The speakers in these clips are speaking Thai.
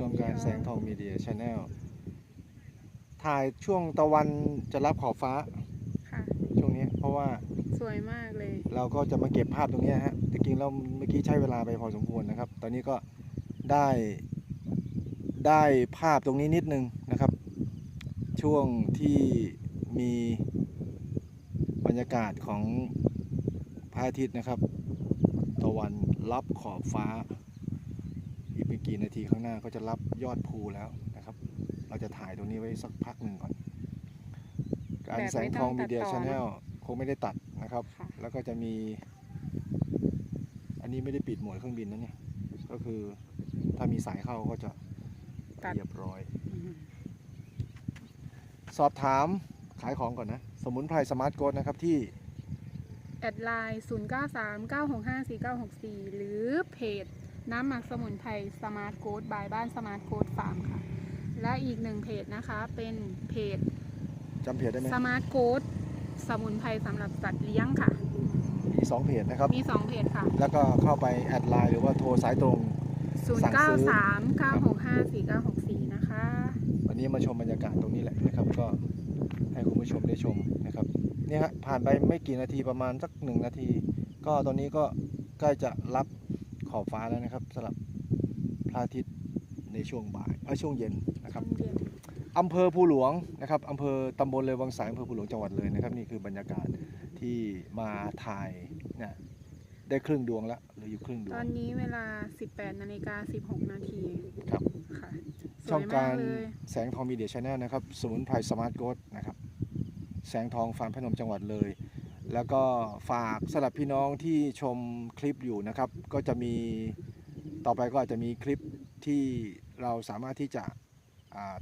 ช่วงการแสงทองมีเดียชาแนลถ่ายช่วงตะวันจะรับขอบฟ้า ค่ะ ช่วงนี้เพราะว่าสวยมากเลย เราก็จะมาเก็บภาพตรงเนี้ยฮะจริงๆเราเมื่อกี้ใช้เวลาไปพอสมควรนะครับ ตอนนี้ก็ได้ได้ภาพตรงนี้นิดนึงนะครับ ช่วงที่มีบรรยากาศของพระอาทิตย์นะครับ ตะวันรับขอบฟ้าอีก ไม่กี่นาทีข้างหน้าก็จะรับยอดภูแล้วนะครับ เราจะถ่ายตรงนี้ไว้สักพักหนึ่งก่อน การแบบแสไม่งต้ทอองงตัมีดเดียต่อชาแนลนะคงไม่ได้ตัดนะครับค่ะแล้วก็จะมี อันนี้ไม่ได้ปิดโหมดเครื่องบินนะเนี่ย ก็คือถ้ามีสายเข้าก็จะตัดเรียบร้อยอืมสอบถามขายของก่อนนะ สมุนไพรสมาร์ทโกดนะครับที่แอดไลน์ 0 9 3 9 6 5 4 9 6 4 หรือเพจ น้ำหมักสมุนไพรสมาร์ทโกดบายบ้านสมาร์ทโกดฟาร์มค่ะ และอีกหนึ่งเพจนะคะเป็นเพจจำเพจได้ไหมสมาร์ทโกดสมุนไพรสำหรับสัตว์เลี้ยงค่ะ มีสองเพจนะครับ มี2เพจค่ะ แล้วก็เข้าไปแอดไลน์หรือว่าโทรสายตรงสั่งซื้อ0 9 3 9 6 5 4 9 6 4 นะคะ วันนี้มาชมบรรยากาศตรงนี้แหละนะครับ ก็ให้คุณผู้ชมได้ชมนะครับเนี่ยฮะผ่านไปไม่กี่นาทีประมาณสักหนึ่งนาที ก็ตอนนี้ก็ใกล้จะรับ ขอบฟ้าแล้วนะครับสำหรับพระอาทิตย์ในช่วงบ่ายเอ้ยช่วงเย็นนะครับเย็นอำเภอภูหลวงนะครับอำเภอตำบลเลยวังสายอำเภอภูหลวงจังหวัดเลยนะครับ นี่คือบรรยากาศที่มาถ่ายเนี่ยได้ครึ่งดวงแล้วเหรืออยู่ครึ่งดวตงอนนี้เวลา 18นาฬิกา16 นาทีครับค่ะสช่อวงยกามากรเลยแสงทองมีเดียชาแนลนะครับสมุนไพรสมาร์ทโกดนะครับ แสงทองฟาร์มพนมจังหวัดเลย แล้วก็ฝากสำหรับพี่น้องที่ชมคลิปอยู่นะครับ ก็จะมีต่อไปก็อาจจะมีคลิปที่เราสามารถที่จะ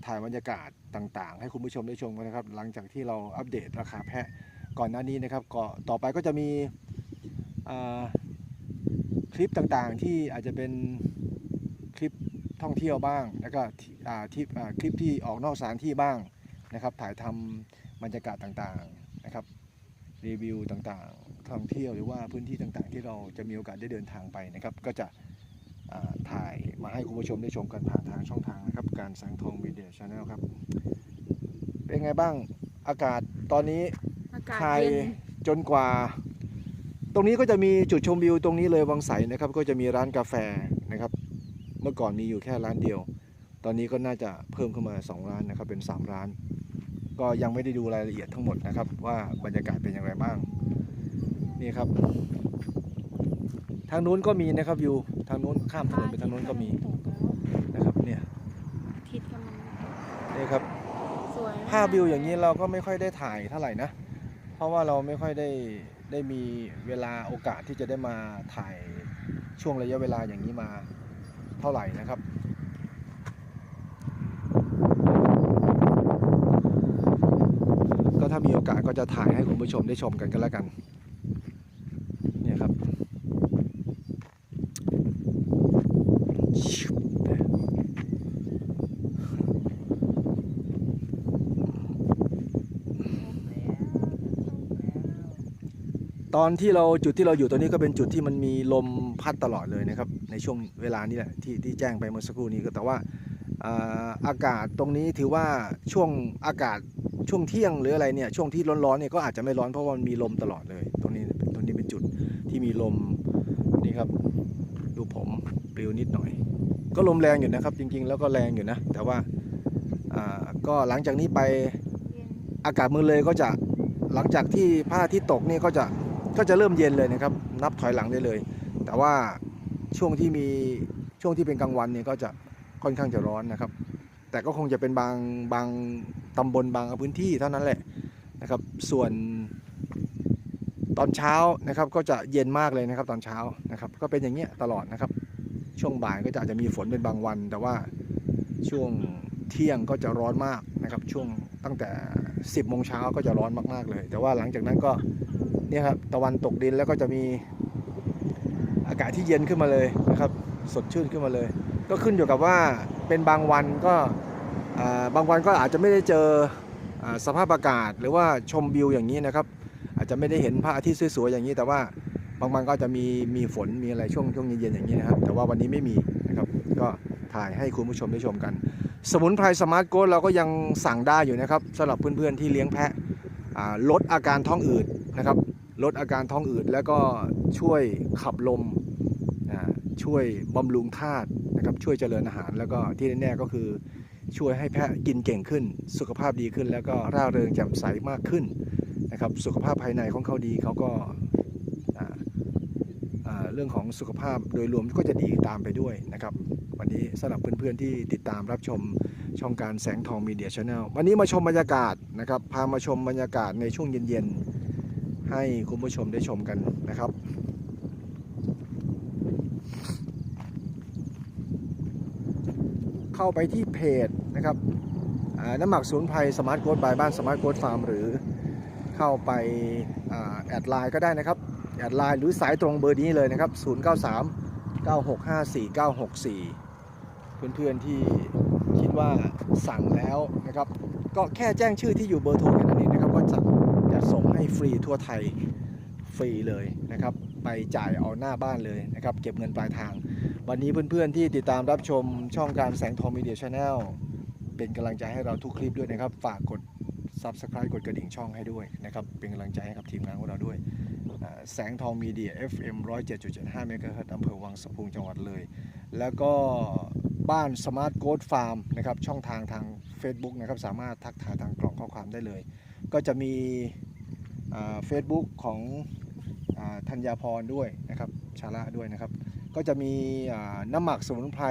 ถ่ายบรรยากาศต่างๆ ให้คุณผู้ชมได้ชมกันนะครับ หลังจากที่เราอัปเดตราคาแพะก่อนหน้านี้นะครับก็ต่อไปก็จะมีคลิปต่างๆ ที่อาจจะเป็นคลิปท่องเที่ยวบ้าง แล้วก็ที่คลิปที่ออกนอกสถานที่บ้างนะครับ ถ่ายทำบรรยากาศต่างๆ รับรีวิวต่างๆ ท่องเที่ยวหรือว่าพื้นที่ต่างๆ ที่เราจะมีโอกาสได้เดินทางไปนะครับ ก็จะอ่าถ่ายมาให้คุณผู้ชมได้ชมกันผ่านทางช่องทางนะครับ การแสงทองมีเดียชาแนลครับ เป็นไงบ้างอากาศตอนนี้อากาศถ่ายเย็นจนกว่า ตรงนี้ก็จะมีจุดชมวิวตรงนี้เลยวังใสนะครับ ก็จะมีร้านกาแฟนะครับ เมื่อก่อนมีอยู่แค่ร้านเดียว ตอนนี้ก็น่าจะเพิ่มขึ้นมาสองร้านนะครับเป็นสามร้าน ก็ยังไม่ได้ดูรายละเอียดทั้งหมดนะครับ ว่าบรรยากาศเป็นอย่างไรบ้าง นี่ครับ ทางนู้นก็มีนะครับวิวทางนู้นข้ามถนนไปทางนู้นก็มีตกแล้วนะครับเนี่ยอาทิตย์กำลังนี่ครับสวยมกภาพวิวอย่างนี้เราก็ไม่ค่อยได้ถ่ายเท่าไหร่นะ เพราะว่าเราไม่ค่อยได้ได้มีเวลาโอกาสที่จะได้มาถ่ายช่วงระยะเวลาอย่างนี้มาเท่าไหร่นะครับ ก็ถ้า มีโอกาสก็จะถ่ายให้คุณผู้ชมได้ชมกันก็แล้วกันเนี่ยครับตอนที่เราจุดที่เราอยู่ตอนนี้ก็เป็นจุดที่มันมีลมพัดตลอดเลยนะครับ ในช่วงเวลานี้แหละที่ที่แจ้งไปเมื่อสักครู่นี้ก็แต่ว่าอากาศตรงนี้ถือว่าช่วงอากาศ ช่วงเที่ยงหรืออะไรเนี่ยช่วงที่ร้อนๆเนี่ยก็อาจจะไม่ร้อนเพราะว่ามันมีลมตลอดเลย ตรงนี้ตรงนี้เป็นจุดที่มีลมนี่ครับ ดูผมปลิวนิดหน่อย ก็ลมแรงอยู่นะครับ จริงๆ แล้วก็แรงอยู่นะ แต่ว่าอ่าก็หลังจากนี้ไปอากาศเมืองเลยก็จะหลังจากที่พระอาทิตย์ตกนี่ก็จะก็จะเริ่มเย็นเลยนะครับ นับถอยหลังได้เลย แต่ว่าช่วงที่มีช่วงที่เป็นกลางวันเนี่ยก็จะค่อนข้างจะร้อนนะครับ แต่ก็คงจะเป็นบางบางตำบลบางพื้นที่เท่านั้นแหละนะครับ ส่วนตอนเช้านะครับก็จะเย็นมากเลยนะครับตอนเช้านะครับ ก็เป็นอย่างเงี้ยตลอดนะครับ ช่วงบ่ายก็จะอาจจะมีฝนเป็นบางวัน แต่ว่าช่วงเที่ยงก็จะร้อนมากนะครับ ช่วงตั้งแต่ 10โมงเช้าก็จะร้อนมากๆเลย แต่ว่าหลังจากนั้นก็เนี่ยครับตะวันตกดินแล้วก็จะมีอากาศที่เย็นขึ้นมาเลยนะครับ สดชื่นขึ้นมาเลย ก็ขึ้นอยู่กับว่า เป็นบางวันก็บางวันก็อาจจะไม่ได้เจอสภาพอากาศ หรือว่าชมวิวอย่างนี้นะครับ อาจจะไม่ได้เห็นพระอาทิตย์สวยๆอย่างนี้ แต่ว่าบางวันก็จะมีมีฝนมีอะไรช่วงช่วงเย็นๆอย่างนี้นะครับ แต่ว่าวันนี้ไม่มีนะครับก็ถ่ายให้คุณผู้ชมได้ชมกัน สมุนไพรสมาร์ทโกเราก็ยังสั่งได้อยู่นะครับสำหรับเพื่อนๆที่เลี้ยงแพะลดอาการท้องอืดนะครับลดอาการท้องอืดแล้วก็ช่วยขับลมช่วยบำรุงธาตุ นะครับช่วยเจริญอาหารแล้วก็ที่แน่ๆก็คือช่วยให้แพะกินเก่งขึ้น สุขภาพดีขึ้น แล้วก็ร่าเริงแจ่มใสมากขึ้นนะครับสุขภาพภายในของเขาดีเขาก็เรื่องของสุขภาพโดยรวมก็จะดีตามไปด้วยนะครับ วันนี้สำหรับเพื่อนๆที่ติดตามรับชมช่องการแสงทองมีเดียชาแนลวันนี้มาชมบรรยากาศนะครับพามาชมบรรยากาศในช่วงเย็นๆให้คุณผู้ชมได้ชมกันนะครับ เข้าไปที่เพจนะครับน้ำหมักศูนภัยสมาร์ทโค้ดบายบ้านสมาร์ทโค้ดฟาร์มหรือเข้าไปอแอดไลน์ก็ได้นะครับแอดไลน์หรือสายตรงเบอร์นี้เลยนะครับ 093 9654964 เพื่อนๆที่คิดว่าสั่งแล้วนะครับ ก็แค่แจ้งชื่อที่อยู่เบอร์โทรแค่นั้นเองนะครับ ก็จะจะส่งให้ฟรีทั่วไทยฟรีเลยนะครับ ไปจ่ายเอาหน้าบ้านเลยนะครับ เก็บเงินปลายทาง วันนี้เพื่อนๆที่ติดตามรับชมช่องการแสงทองมีเดียชาแนลเป็นกำลังใจให้เราทุกคลิปด้วยนะครับ ฝากกด Subscribe กดกระดิ่งช่องให้ด้วยนะครับ เป็นกำลังใจให้กับทีมงานของเราด้วย แสงทองมีเดีย FM 107.75เมกะเฮิรตซ์อำเภอวังสะพุงจังหวัดเลย แล้วก็บ้านสมาร์ทโก d ฟาร์มนะครับช่องทางทาง Facebook นะครับสามารถทักทายทางกล่องข้อความได้เลย ก็จะมีเฟซบุ๊กของ ธัญญาพรด้วยนะครับชาละด้วยนะครับ ก็จะมีน้ำหมักสมุนไพร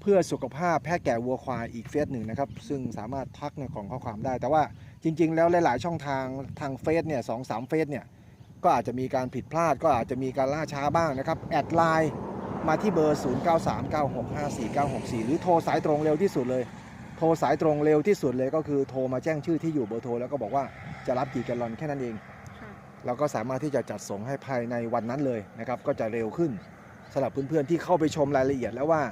เพื่อสุขภาพแพะแก่วัวควายอีกเฟซหนึ่งนะครับ ซึ่งสามารถทักในกล่องข้อความได้ แต่ว่าจริง ๆ แล้วหลาย ๆ ช่องทางทางเฟซเนี่ยสองสามเฟซเนี่ยก็อาจจะมีการผิดพลาด ก็อาจจะมีการล่าช้าบ้างนะครับแอดไลน์มาที่เบอร์ 0939654964 หรือโทรสายตรงเร็วที่สุดเลย โทรสายตรงเร็วที่สุดเลยก็คือโทรมาแจ้งชื่อที่อยู่เบอร์โทรแล้วก็บอกว่าจะรับกี่แกลลอนแค่นั้นเอง เราก็สามารถที่จะจัดส่งให้ภายในวันนั้นเลยนะครับก็จะเร็วขึ้นสำหรับเพื่อนๆที่เข้าไปชมรายละเอียดแล้วว่า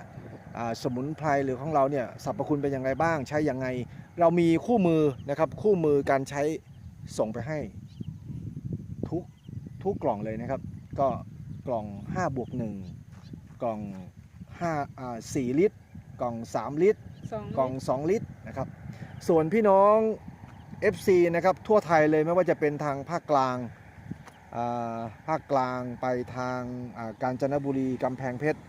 อ่าสมุนไพรหรือของเราเนี่ยสรรพคุณเป็นยังไงบ้าง ใช้ยังไง เรามีคู่มือนะครับคู่มือการใช้ส่งไปให้ทุกทุกกล่องเลยนะครับ ก็กล่อง5บวก1กล่อง5อ่า4ลิตร กล่อง 3 ลิตรสองกล่อง 2 ลิตรนะครับ ส่วนพี่น้อง FC นะครับทั่วไทยเลยไม่ว่าจะเป็นทางภาคกลางอ่า ภาคกลางไปทางกาญจนบุรีกำแพงเพชร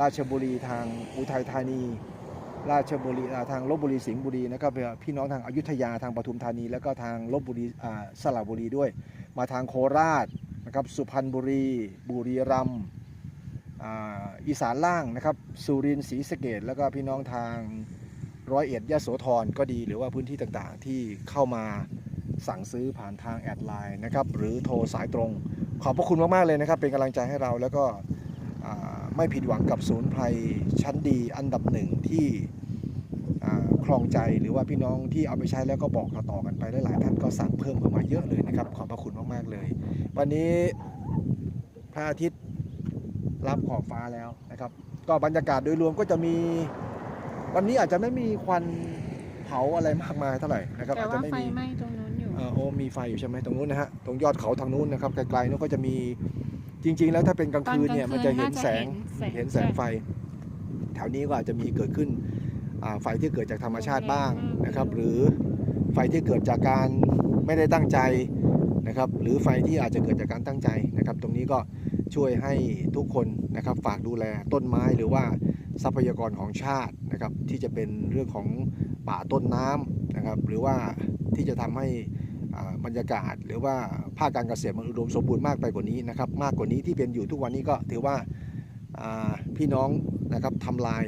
ราชบุรีทางอุทัยธานี ราชบุรีทางลบบุรีสิงห์บุรีนะครับพี่น้องทางอายุธยาทางปทุมธานี แล้วก็ทางลบบุรีสระบุรีด้วย มาทางโคราชนะครับสุพรรณบุรี บุรีรัมย์อีสานล่างนะครับสุรินทร์ศรีสะเกดแล้วก็พี่น้องทางร้อยเอ็ดยะโสธรก็ดีหรือว่าพื้นที่ต่างๆที่เข้ามา สั่งซื้อผ่านทางแอดไลน์นะครับหรือโทรสายตรง ขอบพระคุณมาก ๆ เลยนะครับ เป็นกำลังใจให้เราแล้วก็ไม่ผิดหวังกับศูนย์ไพรชั้นดีอันดับหนึ่งที่คลองใจหรือว่าพี่น้องที่เอาไปใช้แล้วก็บอกต่อกันไปหลายๆท่านก็สั่งเพิ่มเข้ามาเยอะเลยนะครับ ขอบพระคุณมาก ๆ เลย วันนี้พระอาทิตย์รับขอบฟ้าแล้วนะครับ ก็บรรยากาศโดยรวมก็จะมีวันนี้อาจจะไม่มีควันเผาอะไรมากมายเท่าไหร่นะครับแต่อาจะว่าไม่ไฟมีไหม้ตรงนู้น โอ้มีไฟอยู่ใช่ไหมตรงนู้นนะฮะตรงยอดเขาทางนู้นนะครับไกลๆนู้นก็จะมีจริง ๆ แล้วถ้าเป็นกลางคืนเนี่ยมันจะเห็นแสงเห็นแสงไฟ แถวนี้ก็อาจจะมีเกิดขึ้นอ่าไฟที่เกิดจากธรรมชาติบ้างนะครับ หรือไฟที่เกิดจากการไม่ได้ตั้งใจนะครับ หรือไฟที่อาจจะเกิดจากการตั้งใจนะครับ ตรงนี้ก็ช่วยให้ทุกคนนะครับฝากดูแลต้นไม้หรือว่าทรัพยากรของชาตินะครับ ที่จะเป็นเรื่องของป่าต้นน้ำนะครับ หรือว่าที่จะทำให้อ่า บรรยากาศ หรือว่าภาคการเกษตรมันอุดมสมบูรณ์มากไปกว่านี้นะครับ มากกว่านี้ที่เป็นอยู่ทุกวันนี้ก็ถือว่าพี่น้องนะครับทำลาย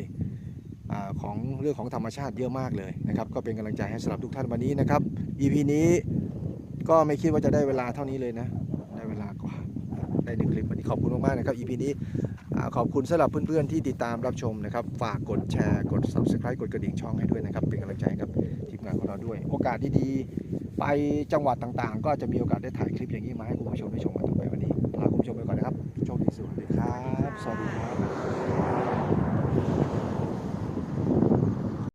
อของเรื่องของธรรมชาติเยอะมากเลยนะครับ ก็เป็นกำลังใจให้สำหรับทุกท่านวันนี้นะครับ EP นี้ก็ไม่คิดว่าจะได้เวลาเท่านี้เลยนะ ได้เวลากว่าได้หนึ่งคลิปวันนี้ขอบคุณมากๆนะครับ EP นี้ขอบคุณสำหรับเพื่อนๆที่ติดตามรับชมนะครับ ฝากกดแชร์กด Subscribe กดกระดิ่งช่องให้ด้วยนะครับ เป็นกำลังใจให้กับทีมงานของเราด้วย โอกาสดีๆ ไปจังหวัดต่างๆ ก็จะมีโอกาสได้ถ่ายคลิปอย่างนี้มาให้คุณผู้ชมได้ชมกันต่อไปวันนี้ลาคุณผู้ชมไปก่อนนะครับโชคดีสวัสดีครับ สวัสดีครับ